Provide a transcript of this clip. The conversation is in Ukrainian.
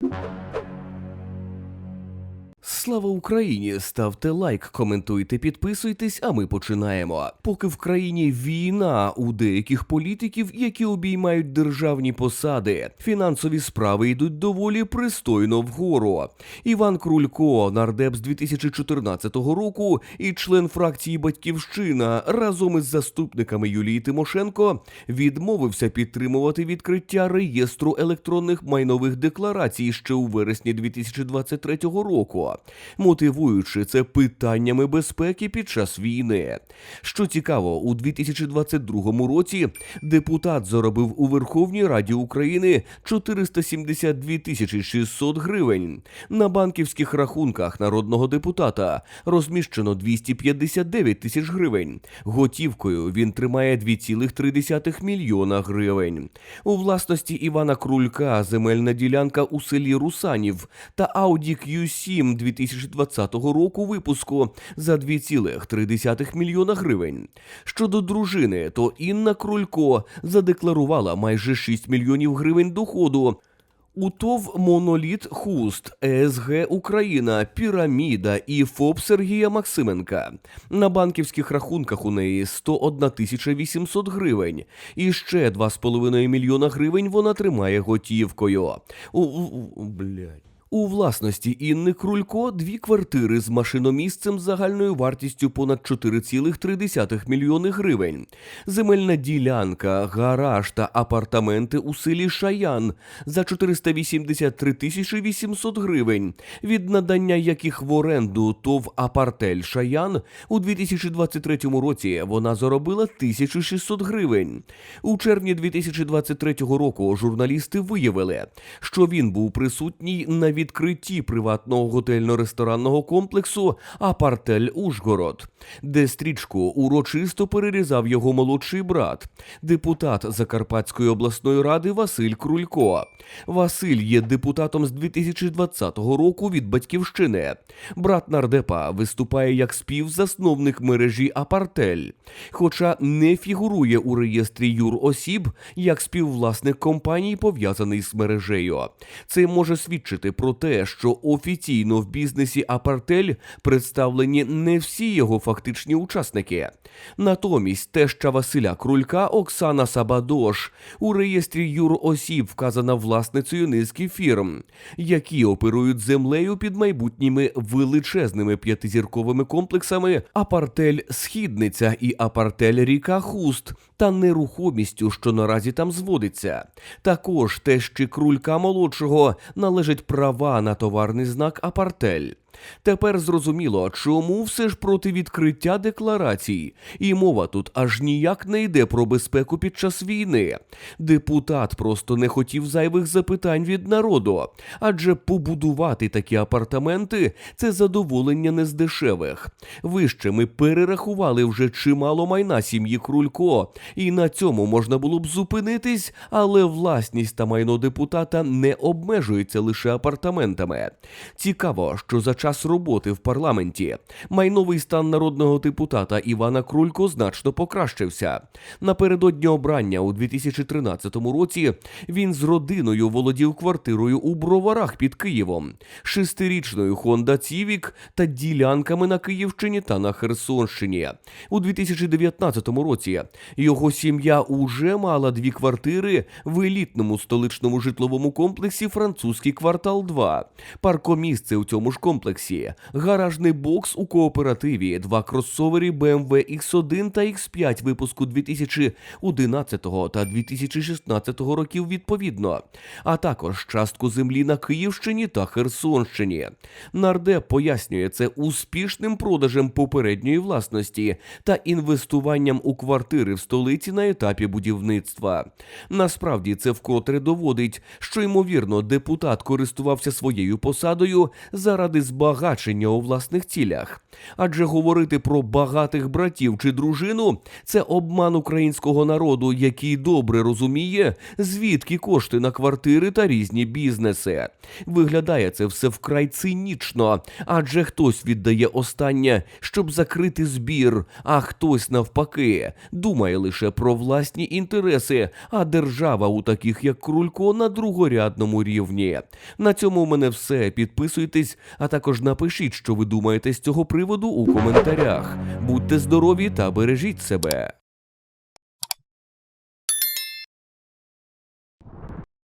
you Слава Україні! Ставте лайк, коментуйте, підписуйтесь, а ми починаємо. Поки в країні війна у деяких політиків, які обіймають державні посади, фінансові справи йдуть доволі пристойно вгору. Іван Крулько, нардеп з 2014 року і член фракції Батьківщина разом із заступниками Юлії Тимошенко відмовився підтримувати відкриття реєстру електронних майнових декларацій ще у вересні 2023 року, мотивуючи це питаннями безпеки під час війни. Що цікаво, у 2022 році депутат заробив у Верховній Раді України 472 тисячі 600 гривень. На банківських рахунках народного депутата розміщено 259 тисяч гривень. Готівкою він тримає 2,3 мільйона гривень. У власності Івана Крулька земельна ділянка у селі Русанів та Audi Q7 2020 року випуску за 2,3 мільйона гривень. Щодо дружини, то Інна Крулько задекларувала майже 6 мільйонів гривень доходу. У ТОВ Моноліт Хуст, ЕСГ Україна, Піраміда і ФОП Сергія Максименка. На банківських рахунках у неї 101 тисяча 800 гривень. І ще 2,5 мільйона гривень вона тримає готівкою. У, у, у, блядь. У власності Інни Крулько дві квартири з машиномісцем загальною вартістю понад 4,3 мільйони гривень, земельна ділянка, гараж та апартаменти у селі Шаян за 483 тисячі 800 гривень, від надання яких в оренду ТОВ Апартель Шаян у 2023 році вона заробила 1600 гривень. У червні 2023 року журналісти виявили, що він був присутній на відкритті приватного готельно-ресторанного комплексу Апартель Ужгород, де стрічку урочисто перерізав його молодший брат, депутат Закарпатської обласної ради Василь Крулько. Василь є депутатом з 2020 року від батьківщини. Брат нардепа виступає як співзасновник мережі Апартель, хоча не фігурує у реєстрі юросіб як співвласник компаній, пов'язаний з мережею. Це може свідчити про те, що офіційно в бізнесі Апартель представлені не всі його фактичні учасники. Натомість теща Василя Крулька Оксана Сабадош у реєстрі юросіб вказана власницею низки фірм, які оперують землею під майбутніми величезними п'ятизірковими комплексами Апартель Східниця і Апартель Ріка Хуст та нерухомістю, що наразі там зводиться. Також тещі Крулька молодшого належать права на товарний знак Апартель. Тепер зрозуміло, чому все ж проти відкриття декларацій, і мова тут аж ніяк не йде про безпеку під час війни. Депутат просто не хотів зайвих запитань від народу, адже побудувати такі апартаменти це задоволення не з дешевих. Вище ми перерахували вже чимало майна сім'ї Крулько, і на цьому можна було б зупинитись, але власність та майно депутата не обмежується лише апартаментами. Цікаво, що за час роботи в парламенті майновий стан народного депутата Івана Крулько значно покращився. Напередодні обрання у 2013 році він з родиною володів квартирою у Броварах під Києвом, шестирічною Honda Civic та ділянками на Київщині та на Херсонщині. У 2019 році його сім'я уже мала дві квартири в елітному столичному житловому комплексі Французький квартал 2, паркомісце у цьому ж комплексі, гаражний бокс у кооперативі, два кросовери BMW X1 та X5 випуску 2011 та 2016 років відповідно, а також частку землі на Київщині та Херсонщині. Нардеп пояснює це успішним продажем попередньої власності та інвестуванням у квартири в столиці на етапі будівництва. Насправді це вкотре доводить, що ймовірно депутат користувався своєю посадою заради збагачення збагачення у власних цілях. Адже говорити про багатих братів чи дружину це обман українського народу, який добре розуміє, звідки кошти на квартири та різні бізнеси. Виглядає це все вкрай цинічно, адже хтось віддає останнє, щоб закрити збір, а хтось навпаки думає лише про власні інтереси, а держава у таких як Крулько на другорядному рівні. На цьому у мене все. Підписуйтесь, а також напишіть, що ви думаєте з цього приводу у коментарях. Будьте здорові та бережіть себе.